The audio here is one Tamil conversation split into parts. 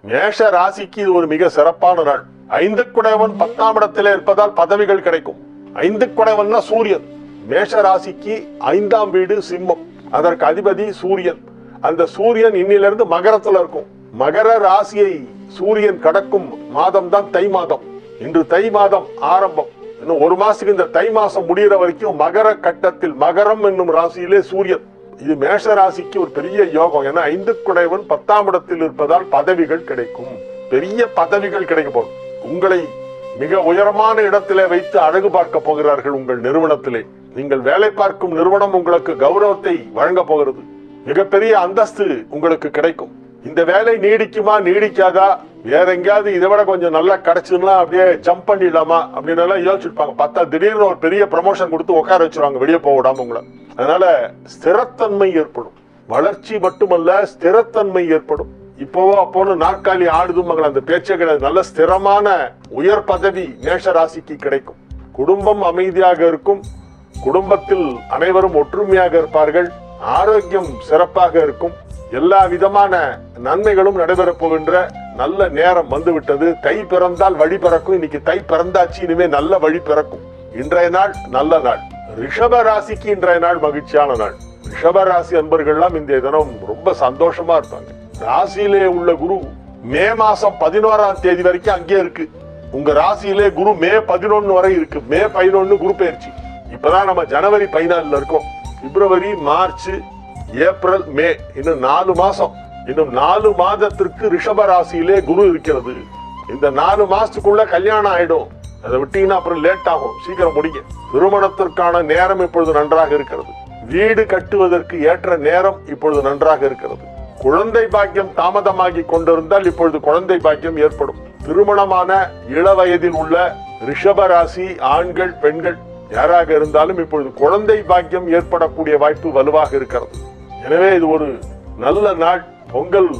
மேஷ ராசிக்கு இது ஒரு மிக சிறப்பான நாள். ஐந்து குடைவன் பத்தாம் இடத்துல இருப்பதால் பதவிகள் கிடைக்கும். ஐந்து குடைவன்னா சூரியன். மேஷ ராசிக்கு ஐந்தாம் வீடு சிம்மம். அதற்கு அதிபதி சூரியன். அந்த சூரியன் இன்னிலிருந்து மகரத்துல இருக்கும். மகர ராசியை சூரியன் கடக்கும் மாதம் தான் தை மாதம். இன்று தை மாதம் ஆரம்பம். இன்னும் ஒரு மாசத்துக்கு இந்த தை மாசம் முடிகிற வரைக்கும் மகர கட்டத்தில் மகரம் என்னும் ராசியிலே சூரியன். இது மேஷ ராசிக்கு ஒரு பெரிய யோகம். ஏன்னா ஐந்து குடைவன் பத்தாம் இடத்தில் இருப்பதால் பதவிகள் கிடைக்கும். பெரிய பதவிகள் கிடைக்க போகும் உங்களை மிக உயரமான இடத்திலே வைத்து அழகு பார்க்க போகிறார்கள் உங்கள் நிறுவனத்திலே. நீங்கள் வேலை பார்க்கும் நிறுவனம் உங்களுக்கு கௌரவத்தை வழங்க போகிறது. மிகப்பெரிய அந்தஸ்து உங்களுக்கு கிடைக்கும். இந்த வேலை நீடிக்குமா நீடிக்காதா? வேற எங்கேயாவது இதை விட கொஞ்சம் நல்லா கிடைச்சதுன்னா அப்படியே ஜம்ப் பண்ணிடலாமா அப்படின்னு எல்லாம் யோசிச்சுருப்பாங்க. பார்த்தா திடீர்னு ஒரு பெரிய ப்ரமோஷன் கொடுத்து உட்கார வச்சிருவாங்க வெளியே போக விடாம உங்களை. அதனால ஸ்திரத்தன்மை ஏற்படும். வளர்ச்சி மட்டுமல்ல ஸ்திரத்தன்மை ஏற்படும். இப்போவோ அப்போன்னு நாற்காலி ஆடுதுமாங்கள அந்த பேச்சே கிடையாது. நல்ல ஸ்திரமான உயர் பதவி மேஷ ராசிக்கு கிடைக்கும். குடும்பம் அமைதியாக இருக்கும். குடும்பத்தில் அனைவரும் ஒற்றுமையாக இருப்பார்கள். ஆரோக்கியம் சிறப்பாக இருக்கும். எல்லா விதமான நன்மைகளும் நடைபெறப் போகின்ற நல்ல நேரம் வந்துவிட்டது. தை பிறந்தால் வழி பிறக்கும். இன்னைக்கு தை பிறந்தாச்சு இனிமே நல்ல வழி பிறக்கும். இன்றைய நாள் நல்ல நாள். ரிஷப ராசிக்கு இன்றைய நாள் மகிழ்ச்சியான நாள். ரிஷப ராசி அன்பர்கள்லாம் இந்த தினம் ரொம்ப சந்தோஷமா இருப்பாங்க. ராசியிலே உள்ள குரு மே மாசம் பதினோராம் தேதி வரைக்கும் அங்கே இருக்கு. உங்க ராசியிலே குரு மே பதினொன்னு வரை இருக்கு. மே பதினொன்னு குரு பயிற்சி. இப்பதான் நம்ம ஜனவரி பதினாலுல இருக்கோம். பிப்ரவரி மார்ச் ஏப்ரல் மே. இன்னும் நாலு மாசம். இன்னும் நாலு மாதத்திற்கு ரிஷப ராசியிலே குரு இருக்கிறது. இந்த நாலு மாசத்துக்குள்ள கல்யாணம் ஆயிடும். அதை விட்டீங்கன்னா அப்புறம் லேட் ஆகும். சீக்கிரம் முடிங்க. திருமணத்திற்கான நேரம் இப்பொழுது நன்றாக இருக்கிறது. வீடு கட்டுவதற்கு ஏற்ற நேரம் இப்பொழுது நன்றாக இருக்கிறது. குழந்தை பாக்கியம் தாமதமாகி கொண்டிருந்தால் இப்பொழுது குழந்தை பாக்கியம் ஏற்படும். திருமணமான இளவயதில் உள்ள ரிஷப ராசி ஆண்கள் பெண்கள் யாராக இருந்தாலும் இப்பொழுது குழந்தை பாக்கியம் ஏற்படக்கூடிய வாய்ப்பு வலுவாக இருக்கிறது. எனவே இது ஒரு நல்ல நாள். பொங்கல்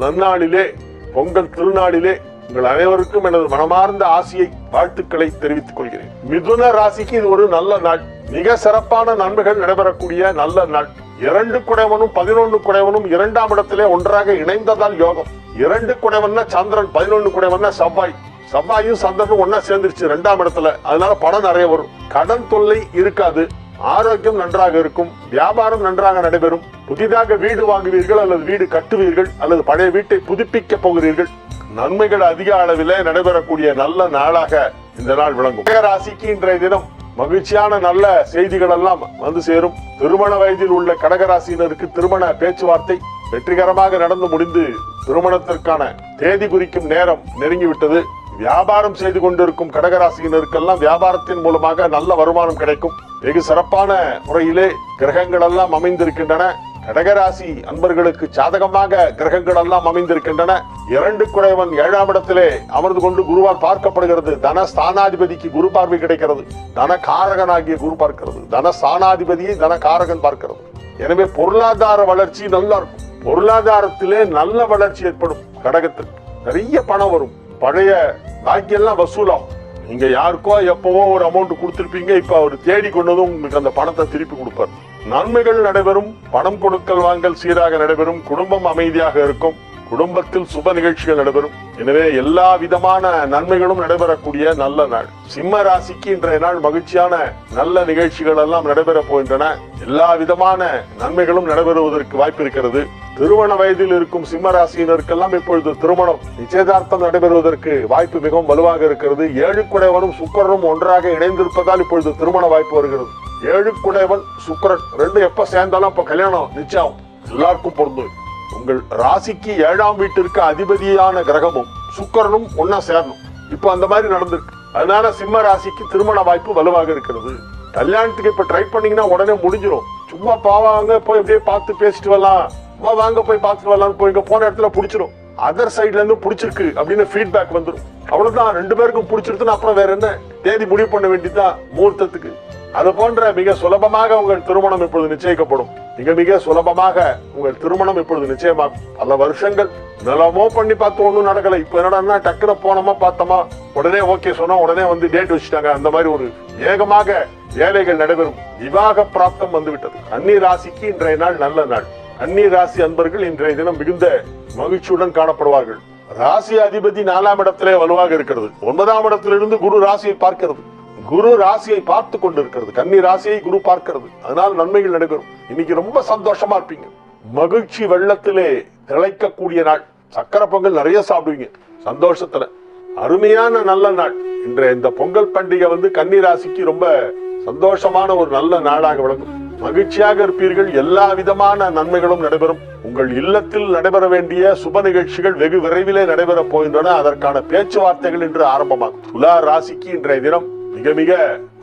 நன்னாளிலே பொங்கல் திருநாளிலே உங்கள் அனைவருக்கும் எனது மனமார்ந்த ஆசியை வாழ்த்துக்களை தெரிவித்துக் கொள்கிறேன். மிதுன ராசிக்கு இது ஒரு நல்ல நாள். மிக சிறப்பான நன்மைகள் நடைபெறக்கூடிய நல்ல நாள். இரண்டு குடைவனும் பதினொன்று குடைவனும் இரண்டாம் இடத்திலே ஒன்றாக இணைந்ததால் யோகம். இரண்டு குடைவன்னா சந்திரன் பதினொன்று குடைவன்னா செவ்வாய். செவ்வாயும் சந்திரனும் ஒன்னா சேர்ந்துருச்சு ரெண்டாம் இடத்துல. அதனால பணம் நிறைய வரும். கடன் தொல்லை இருக்காது. ஆரோக்கியம் நன்றாக இருக்கும் வியாபாரம் நன்றாக நடைபெறும் புதிதாக வீடு வாங்குவீர்கள் அல்லது வீடு கட்டுவீர்கள் அல்லது பழைய வீட்டை புதுப்பிக்க போகிறீர்கள். நன்மைகள் அதிக அளவிலே நடைபெறக்கூடிய நல்ல நாளாக இந்த நாள் விளங்கும். கடகராசிக்கு இன்றைய தினம் மகிழ்ச்சியான நல்ல செய்திகள் எல்லாம் வந்து சேரும். திருமண வயதில் உள்ள கடகராசியினருக்கு திருமண பேச்சுவார்த்தை வெற்றிகரமாக நடந்து முடிந்து திருமணத்திற்கான தேதி குறிக்கும் நேரம் நெருங்கிவிட்டது. வியாபாரம் செய்து கொண்டிருக்கும் கடகராசியினருக்கெல்லாம் வியாபாரத்தின் மூலமாக நல்ல வருமானம் கிடைக்கும். வெகு சிறப்பான முறையிலே கிரகங்கள் எல்லாம் அமைந்திருக்கின்றன. கடகராசி அன்பர்களுக்கு சாதகமாக கிரகங்கள் எல்லாம் அமைந்திருக்கின்றன. இரண்டு குறைவன் ஏழாம் இடத்திலே அமர்ந்து கொண்டு குருவால் பார்க்கப்படுகிறது. தன ஸ்தானாதிபதிக்கு குரு பார்வை கிடைக்கிறது. தன காரகனாகிய குரு பார்க்கிறது. தன ஸ்தானாதிபதியை தன காரகன் பார்க்கிறது. எனவே பொருளாதார வளர்ச்சி நல்லா இருக்கும். பொருளாதாரத்திலே நல்ல வளர்ச்சி ஏற்படும். கடகத்துக்கு நிறைய பணம் வரும். பழைய பாக்கியெல்லாம் வசூலாகும். நீங்க யாருக்கோ எப்பவோ ஒரு அமௌண்ட் கொடுத்திருப்பீங்க இப்ப அவர் தேடி கொண்டதும் உங்களுக்கு அந்த பணத்தை திருப்பி கொடுப்பார். நன்மைகள் நடைபெறும் பணம் கொடுக்கல் வாங்கல் சீராக நடைபெறும் குடும்பம் அமைதியாக இருக்கும். குடும்பத்தில் சுப நிகழ்ச்சிகள் நடைபெறும். எனவே எல்லா விதமான நன்மைகளும் நடைபெறக்கூடிய நல்ல நாள். சிம்ம ராசிக்கு இன்றைய நாள் மகிழ்ச்சியான நல்ல நிகழ்ச்சிகள் எல்லாம் நடைபெற போகின்றன. எல்லா விதமான நன்மைகளும் நடைபெறுவதற்கு வாய்ப்பு இருக்கிறது. திருமண வயதில் இருக்கும் சிம்ம ராசியினருக்கெல்லாம் இப்பொழுது திருமணம் நிச்சயதார்த்தம் நடைபெறுவதற்கு வாய்ப்பு மிகவும் வலுவாக இருக்கிறது. ஏழு குடைவனும் சுக்கரனும் ஒன்றாக இணைந்திருப்பதால் இப்பொழுது திருமண வாய்ப்பு வருகிறது. ஏழு குடைவன் சுக்கரன் ரெண்டு எப்ப சேர்ந்தாலும் அப்ப கல்யாணம் நிச்சயம். எல்லாருக்கும் பொருந்தும். உங்கள் ராசிக்கு ஏழாம் வீட்டிற்கு அதிபதியான கிரகமும் சுக்கரனும் ஒன்னா சேரணும். இப்போ அந்த மாதிரி நடந்திருக்கு. அதனால சிம்ம ராசிக்கு திருமண வாய்ப்பு வலுவாக இருக்கிறது. கல்யாணத்துக்கு இப்ப ட்ரை பண்ணீங்கன்னா உடனே முடிஞ்சிடும் சும்மா பாவாங்க போய் அப்படியே பார்த்து பேசிட்டு வரலாம். வா, வாங்க போய் பார்த்துட்டு வரலாம் போய் இங்க போன இடத்துல பிடிச்சிரும். அதர் சைட்ல இருந்து பிடிச்சிருக்கு அப்படின்னு ஃபீட்பேக் வந்துடும் அவ்வளவுதான். ரெண்டு பேருக்கும் பிடிச்சிருக்குன்னு அப்புறம் வேற என்ன? தேதி முடிவு பண்ண வேண்டியதுதான் முகூர்த்தத்துக்கு. அது போன்ற மிக சுலபமாக உங்கள் திருமணம் இப்பொழுது நிச்சயிக்கப்படும். மிக மிக சுலபமாக உங்கள் திருமணம் இப்பொழுது நிச்சயமாகும் பல வருஷங்கள் நிலமோ பண்ணி பார்த்து ஒண்ணும் நடக்கல. இப்ப என்னடா டக்குனு போனோமா பார்த்தோமா? உடனே ஓகே சொன்னா உடனே வந்து டேட் வச்சுட்டாங்க. அந்த மாதிரி ஒரு வேகமாக வேலைகள் நடைபெறும். விவாக பிராப்தம் வந்துவிட்டது. அந்நிய ராசிக்கு இன்றைய நாள் நல்ல நாள். அந்நிய ராசி அன்பர்கள் இன்றைய தினம் மிகுந்த மகிழ்ச்சியுடன் காணப்படுவார்கள். ராசி அதிபதி நாலாம் இடத்திலே வலுவாக இருக்கிறது. ஒன்பதாம் இடத்திலிருந்து குரு ராசியை பார்க்கிறது. குரு ராசியை பார்த்து கொண்டிருக்கிறது. கன்னி ராசியை குரு பார்க்கிறது. அதனால் நன்மைகள் நடைபெறும். இன்னைக்கு ரொம்ப சந்தோஷமா இருப்பீங்க. மகிழ்ச்சி வெள்ளத்திலே திளைக்கக்கூடிய நாள். சக்கரை பொங்கல் நிறைய சாப்பிடுவீங்க. சந்தோஷத்துல. அருமையான நல்ல நாள். இன்றைய இந்த பொங்கல் பண்டிகை வந்து கன்னி ராசிக்கு ரொம்ப சந்தோஷமான ஒரு நல்ல நாளாக விளங்கும். மகிழ்ச்சியாக இருப்பீர்கள். எல்லா விதமான நன்மைகளும் நடைபெறும். உங்கள் இல்லத்தில் நடைபெற வேண்டிய சுப நிகழ்ச்சிகள் வெகு விரைவிலே நடைபெறப் போகின்றன. அதற்கான பேச்சுவார்த்தைகள் இன்று ஆரம்பமாகும். துலா ராசிக்கு இன்றைய தினம் மிக மிக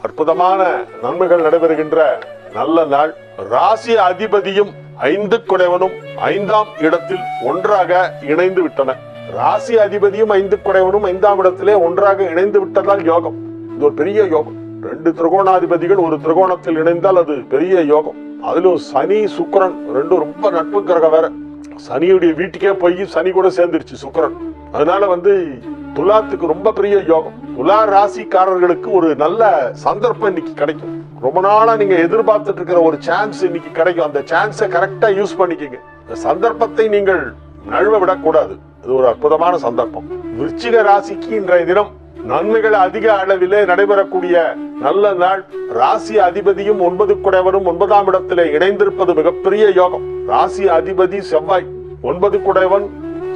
அற்புதமான நன்மைகள் நடைபெறுகின்ற நல்ல நாள். ராசி அதிபதியும் ஐந்து குடைவனும் ஐந்தாம் இடத்தில் ஒன்றாக இணைந்து விட்டன. ராசி அதிபதியும் ஐந்து குடைவனும் ஐந்தாம் இடத்திலே ஒன்றாக இணைந்து விட்டதால் யோகம். இது ஒரு பெரிய யோகம். ரெண்டு திரிகோணாதிபதிகள் ஒரு திரிகோணத்தில் இணைந்தால் அது பெரிய யோகம். அதிலும் சனி சுக்கரன் ரெண்டும் ரொம்ப நட்பு கிரகம் வேற. சனியுடைய வீட்டுக்கே போய் சனி கூட சேர்ந்துருச்சு சுக்கரன். அதனால வந்து துலாத்துக்கு ரொம்ப பெரிய யோகம். துலா ராசிக்காரர்களுக்கு ஒரு நல்ல சந்தர்ப்பம் இன்னைக்கு கிடைக்கும். ரொம்ப நாளா நீங்க எதிர்பார்த்துட்டு இருக்கிற ஒரு சான்ஸ் இன்னைக்கு கிடைக்கும். அந்த சான்ஸை கரெக்டா யூஸ் பண்ணிக்கங்க. இந்த சந்தர்ப்பத்தை நீங்கள் நழுவ விடக்கூடாது. இது ஒரு அற்புதமான சந்தர்ப்பம். விருச்சிக ராசிக்கு இன்றைய தினம் நன்மைகள் அதிக அளவிலே நடைபெறக்கூடிய நல்ல நாள். ராசி அதிபதியும் ஒன்பது குடைவரும் ஒன்பதாம் இடத்திலே இணைந்திருப்பது மிகப்பெரிய யோகம். ராசி அதிபதி செவ்வாய் ஒன்பது குடைவன்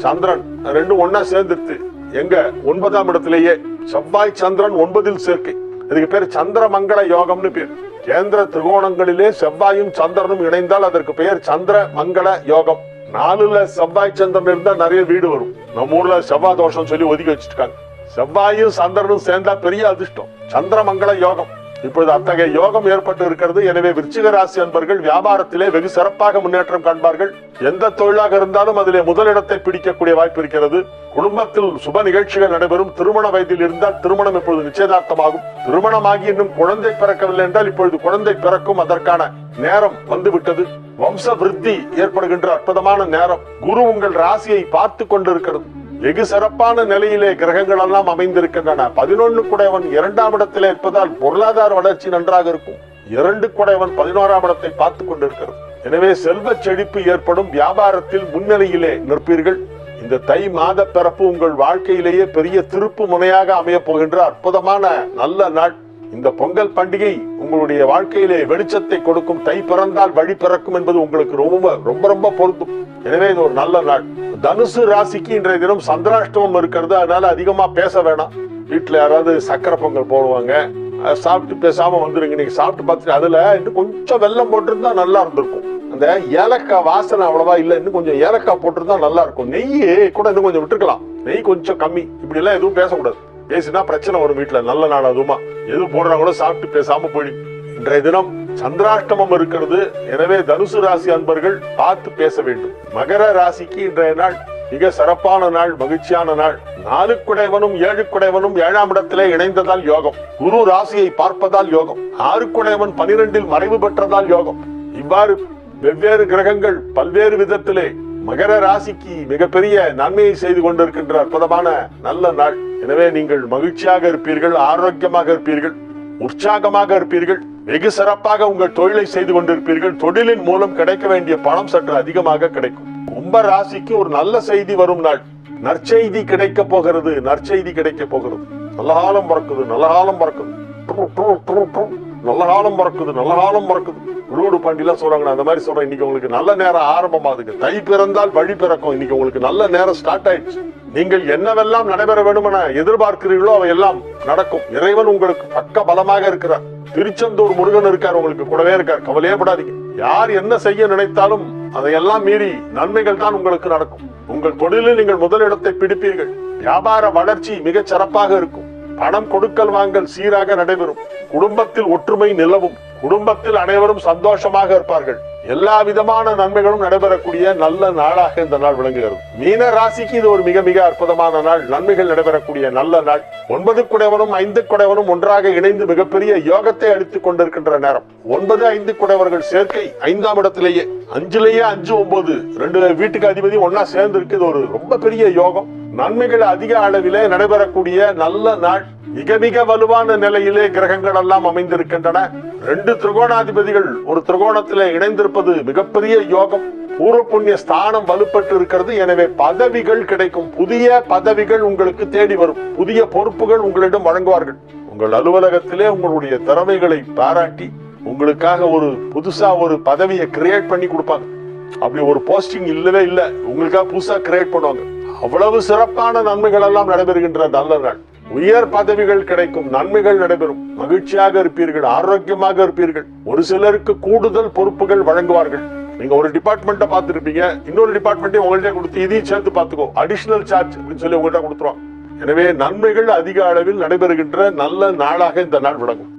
சந்திரன். ரெண்டும் ஒன்னா சேர்ந்துருத்து எங்க ஒன்பதாம் இடத்திலேயே செவ்வாய் சந்திரன் ஒன்பதில் சேர்க்கை. இதுக்கு பேர் சந்திரமங்கள யோகம்னு பேர். கேந்திர திரிகோணங்களிலே செவ்வாயும் சந்திரனும் இணைந்தால் அதற்கு பெயர் சந்திர மங்கள யோகம். நாலுல செவ்வாய் சந்திரன் இருந்தா நிறைய வீடு வரும். நம்ம ஊர்ல செவ்வாய் தோஷம் சொல்லி ஒதுக்கி வச்சிருக்காங்க. செவ்வாயும் சந்திரனும் சேர்ந்தா பெரிய அதிர்ஷ்டம். சந்திரமங்கள யோகம். இப்பொழுது அத்தகைய யோகம் ஏற்பட்டு இருக்கிறது. எனவே விருச்சிக ராசி அன்பர்கள் வியாபாரத்திலே வெகு சிறப்பாக முன்னேற்றம் காண்பார்கள். எந்த தொழிலாக இருந்தாலும் அதிலே முதலிடத்தை பிடிக்கக்கூடிய வாய்ப்பு இருக்கிறது. குடும்பத்தில் சுப நிகழ்ச்சிகள் நடைபெறும். திருமண வயதில் இருந்தால் திருமணம் இப்பொழுது நிச்சயதார்த்தமாகும். திருமணமாகி இன்னும் குழந்தை பிறக்கவில்லை என்றால் இப்பொழுது குழந்தை பிறக்கும் அதற்கான நேரம் வந்துவிட்டது. வம்ச விருத்தி ஏற்படுகின்ற அற்புதமான நேரம். குரு உங்கள் ராசியை பார்த்து கொண்டிருக்கிறது. வெகு சிறப்பான நிலையிலே கிரகங்கள் எல்லாம் அமைந்திருக்கின்றன. பதினொன்னு குடைவன் இரண்டாம் இடத்திலே இருப்பதால் பொருளாதார வளர்ச்சி நன்றாக இருக்கும். இரண்டு குடைவன் பதினோராம் இடத்தை பார்த்து கொண்டிருக்கிறது. எனவே செல்வ செழிப்பு ஏற்படும் வியாபாரத்தில் முன்னிலையிலே நிற்பீர்கள். இந்த தை மாத பிறப்பு உங்கள் வாழ்க்கையிலேயே பெரிய திருப்பு முனையாக அமைய போகின்ற அற்புதமான நல்ல நாள். இந்த பொங்கல் பண்டிகை உங்களுடைய வாழ்க்கையிலே வெளிச்சத்தை கொடுக்கும் தை பிறந்தால் வழி பிறக்கும் என்பது உங்களுக்கு ரொம்ப ரொம்ப ரொம்ப பொருந்தும். எனவே இது ஒரு நல்ல நாள். தனுசு ராசிக்கு இன்றைய தினம் சந்திராஷ்டமம் இருக்கிறது. அதனால அதிகமா பேச வேணாம். வீட்டுல யாராவது சக்கரை பொங்கல் போடுவாங்க. அதை சாப்பிட்டு பேசாம வந்துருங்க. நீங்க சாப்பிட்டு பார்த்துட்டு அதுல இன்னும் கொஞ்சம் வெல்லம் போட்டிருந்தா நல்லா இருந்திருக்கும். அந்த ஏலக்காய் வாசனை அவ்வளவா இல்ல. இன்னும் கொஞ்சம் ஏலக்காய் போட்டிருந்தா நல்லா இருக்கும். நெய் கூட இன்னும் கொஞ்சம் விட்டுருக்கலாம். நெய் கொஞ்சம் கம்மி. இப்படி எல்லாம் எதுவும் பேசக்கூடாது. பேசினா பிரச்சனை வரும் வீட்டுல நல்ல நாள் அதுமா எது போடுறாங்களோ சாப்பிட்டு பேசாம போய் இன்றைய தினம் சந்திராஷ்டமம் இருக்கிறது. எனவே தனுசு ராசி அன்பர்கள் பார்த்து பேச வேண்டும். மகர ராசிக்கு இன்றைய நாள் மிக சிறப்பான நாள் மகிழ்ச்சியான நாள். நாலு குடைவனும் ஏழு குடைவனும் ஏழாம் இடத்திலே இணைந்ததால் யோகம். குரு ராசியை பார்ப்பதால் யோகம். ஆறு குடைவன் பனிரெண்டில் மறைவு பெற்றதால் யோகம். இவ்வாறு வெவ்வேறு கிரகங்கள் பல்வேறு விதத்திலே மகர ராசிக்கு மிகப்பெரிய நன்மையை செய்து கொண்டிருக்கின்ற அற்புதமான நல்ல நாள். எனவே நீங்கள் மகிழ்ச்சியாக இருப்பீர்கள் ஆரோக்கியமாக இருப்பீர்கள் உற்சாகமாக இருப்பீர்கள் வெகு சிறப்பாக உங்கள் தொழிலை செய்து கொண்டிருப்பீர்கள். தொழிலின் மூலம் கிடைக்க வேண்டிய பணம் சற்று அதிகமாக கிடைக்கும். கும்ப ராசிக்கு ஒரு நல்ல செய்தி வரும் நாள். நற்செய்தி கிடைக்க போகிறது நற்செய்தி கிடைக்க போகிறது. நல்ல காலம் பறக்குது. நல்ல காலம் பறக்குது நல்ல காலம் பிறக்குது நல்ல காலம் பிறக்குது. உருவடு பாண்டிலாம் சொல்றாங்க அந்த மாதிரி சொல்றேன். இன்னைக்கு உங்களுக்கு நல்ல நேரம் ஆரம்பமாகுதுங்க. தை பிறந்தால் வழி பிறக்கும். இன்னைக்கு உங்களுக்கு நல்ல நேரம் ஸ்டார்ட் ஆயிடுச்சு. நீங்கள் என்னவெல்லாம் நடைபெற வேண்டும் என எதிர்பார்க்கிறீர்களோ அவையெல்லாம் நடக்கும். இறைவன் உங்களுக்கு பக்க பலமாக இருக்கிறார். திருச்செந்தூர் முருகன் இருக்கார் உங்களுக்கு கூடவே இருக்கார். கவலையே படாதீங்க. யார் என்ன செய்ய நினைத்தாலும் அதையெல்லாம் மீறி நன்மைகள் தான் உங்களுக்கு நடக்கும். உங்கள் தொழிலில் நீங்கள் முதலிடத்தை பிடிப்பீர்கள். வியாபார வளர்ச்சி மிகச் சிறப்பாக இருக்கும். பணம் கொடுக்கல் வாங்கல் சீராக நடைபெறும். குடும்பத்தில் ஒற்றுமை நிலவும் குடும்பத்தில் அனைவரும் சந்தோஷமாக இருப்பார்கள். எல்லா விதமான நன்மைகளும் நடைபெறக்கூடிய நல்ல நாளாக இந்த நாள் விளங்குகிறது. மீன ராசிக்கு இது ஒரு மிக மிக அற்புதமான நாள். நன்மைகள் நடைபெறக்கூடிய நல்ல நாள். ஒன்பது குடைவனும் ஐந்து குடைவனும் ஒன்றாக இணைந்து மிகப்பெரிய யோகத்தை அளித்துக் கொண்டிருக்கின்ற நேரம். ஒன்பது ஐந்து குடைவர்கள் சேர்க்கை ஐந்தாம் இடத்திலேயே. அஞ்சுலேயே அஞ்சு ஒன்பது. ரெண்டு வீட்டுக்கு அதிபதி ஒன்னா சேர்ந்து இருக்கு இது ஒரு ரொம்ப பெரிய யோகம். நன்மைகள் அதிக அளவிலே நடைபெறக்கூடிய நல்ல நாள் மிக மிக வலுவான நிலையிலே கிரகங்கள் எல்லாம் அமைந்திருக்கின்றன. ரெண்டு திரிகோணாதிபதிகள் ஒரு திரிகோணத்திலே இணைந்திருப்பது மிகப்பெரிய யோகம். பூர்வ புண்ணிய ஸ்தானம் வலுப்பட்டு இருக்கிறது எனவே பதவிகள் கிடைக்கும். புதிய பதவிகள் உங்களுக்கு தேடி வரும். புதிய பொறுப்புகள் உங்களிடம் வழங்குவார்கள். உங்கள் அலுவலகத்திலே உங்களுடைய திறமைகளை பாராட்டி உங்களுக்காக ஒரு புதுசா ஒரு பதவியை கிரியேட் பண்ணி கொடுப்பாங்க. அப்படி ஒரு போஸ்டிங் இல்லவே இல்லை. உங்களுக்காக புதுசா கிரியேட் பண்ணுவாங்க. அவ்வளவு சிறப்பான நன்மைகள் எல்லாம் நடைபெறுகின்ற நல்ல நாள் உயர் பதவிகள் கிடைக்கும். நன்மைகள் நடைபெறும். மகிழ்ச்சியாக இருப்பீர்கள். ஆரோக்கியமாக இருப்பீர்கள். ஒரு சிலருக்கு கூடுதல் பொறுப்புகள் வழங்குவார்கள். நீங்க ஒரு டிபார்ட்மெண்ட்டை பார்த்துருப்பீங்க. இன்னொரு டிபார்ட்மெண்ட்டையும் உங்கள்ட்ட கொடுத்து இதையும் சேர்த்து பார்த்துக்கோ. அடிஷனல் சார்ஜ் அப்படின்னு சொல்லி உங்கள்கிட்ட கொடுத்துருவாங்க. எனவே நன்மைகள் அதிக அளவில் நடைபெறுகின்ற நல்ல நாளாக இந்த நாள் விளங்கும்.